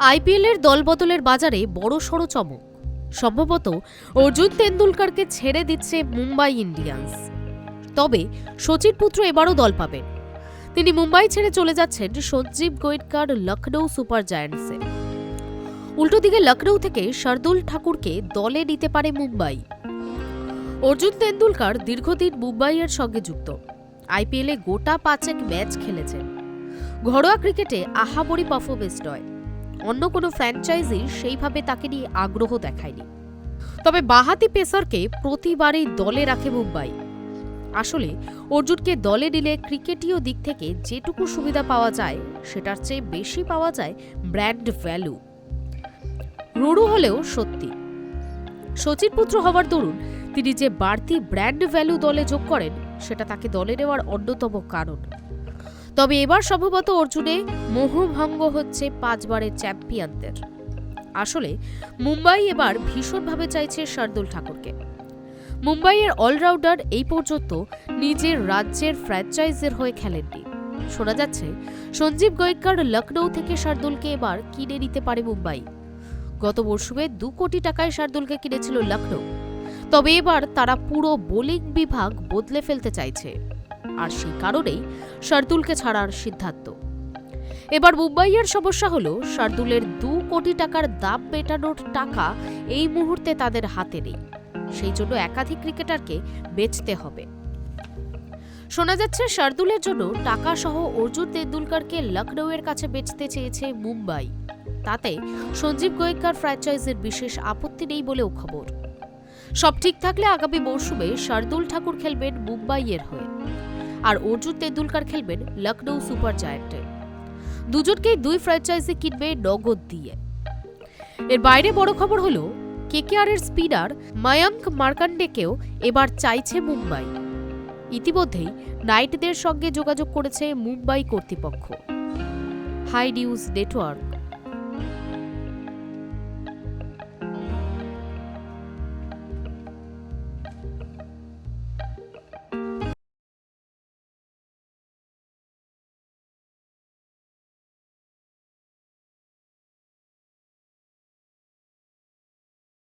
আইপিএলের দলবদলের বাজারে বড় সড় চমক। সম্ভবত অর্জুন তেন্ডুলকারকে ছেড়ে দিচ্ছে মুম্বাই ইন্ডিয়ান্স। তবে সচিন পুত্র এবারও দল পাবেন। তিনি মুম্বাই ছেড়ে চলে যাচ্ছেন সঞ্জীব গোয়েটকার লখনৌ সুপার জায়ান্টসে। উল্টো দিকে লখনৌ থেকে শার্দুল ঠাকুরকে দলে নিতে পারে মুম্বাই। অর্জুন তেন্ডুলকার দীর্ঘদিন মুম্বাইয়ের সঙ্গে যুক্ত। আইপিএলে গোটা পাঁচেক ম্যাচ খেলেছেন। ঘরোয়া ক্রিকেটে আহামরি পারফরমেন্স নয়। অন্য কোনো ফ্র্যাঞ্চাইজি সেইভাবে তাকে নিয়ে আগ্রহ দেখায়নি। তবে বাহাতি পেসারকে প্রতিবারেই দলে রাখে মুম্বাই। আসলে অর্জুনকে দলে নিলে ক্রিকেটীয় দিক থেকে যেটুকু সুবিধা পাওয়া যায়, সেটার চেয়ে বেশি পাওয়া যায় ব্র্যান্ড ভ্যালু রুড়ু হলেও সত্যি। সচিন পুত্র হওয়ার দরুন তিনি যে বাড়তি ব্র্যান্ড ভ্যালু দলে যোগ করেন, সেটা তাকে দলে নেওয়ার অন্যতম কারণ। তবে এবার সম্ভবত অর্জুনে মোহভঙ্গ হচ্ছে পাঁচবারের চ্যাম্পিয়নদের। আসলে মুম্বাই এবার ভীষণভাবে চাইছে শার্দুল ঠাকুরকে। মুম্বাইয়ের অলরাউন্ডার এই পর্যন্ত নিজের রাজ্যের ফ্র্যাঞ্চাইজের হয়ে খেলেননি। শোনা যাচ্ছে, সঞ্জীব গোয়েঙ্কার লখনৌ থেকে শার্দুলকে এবার কিনে নিতে পারে মুম্বাই। গত মরশুমে দু কোটি টাকায় শার্দুলকে কিনেছিল লখনৌ তবে এবার তারা পুরো বোলিং বিভাগ বদলে ফেলতে চাইছে। আর সেই কারণেই শার্দুলকে ছাড়ার সিদ্ধান্ত। এবার মুম্বাইয়ের সমস্যা হলো, শার্দুলের দু কোটি টাকার দাম মেটানোর টাকা এই মুহূর্তে তাদের হাতে নেই। সেই জন্য একাধিক ক্রিকেটারকে বেচতে হবে। শোনা যাচ্ছে, শার্দুলের জন্য টাকা সহ অর্জুন তেন্ডুলকারকে লখনৌয়ের কাছে বেচতে চেয়েছে মুম্বাই। তাতে সঞ্জীব গোয়েঙ্কার ফ্র্যাঞ্চাইজের বিশেষ আপত্তি নেই বলেও খবর। সব ঠিক থাকলে আগামী মৌসুমে শার্দুল ঠাকুর খেলবেন মুম্বাইয়ের হয়ে। আর অর্জুন তেন্ডুলকার খেলবেন লখনৌ সুপার জায়ান্টে। দুজনকেই দুই ফ্র্যাঞ্চাইজি কিনবে নগদ দিয়ে। এর বাইরে বড় খবর হলো কেকেআর এর স্পিনার মায়াঙ্ক মার্কান্ডেকেও এবার চাইছে মুম্বাই। ইতিমধ্যেই নাইটদের সঙ্গে যোগাযোগ করেছে মুম্বাই কর্তৃপক্ষ। Hi news network.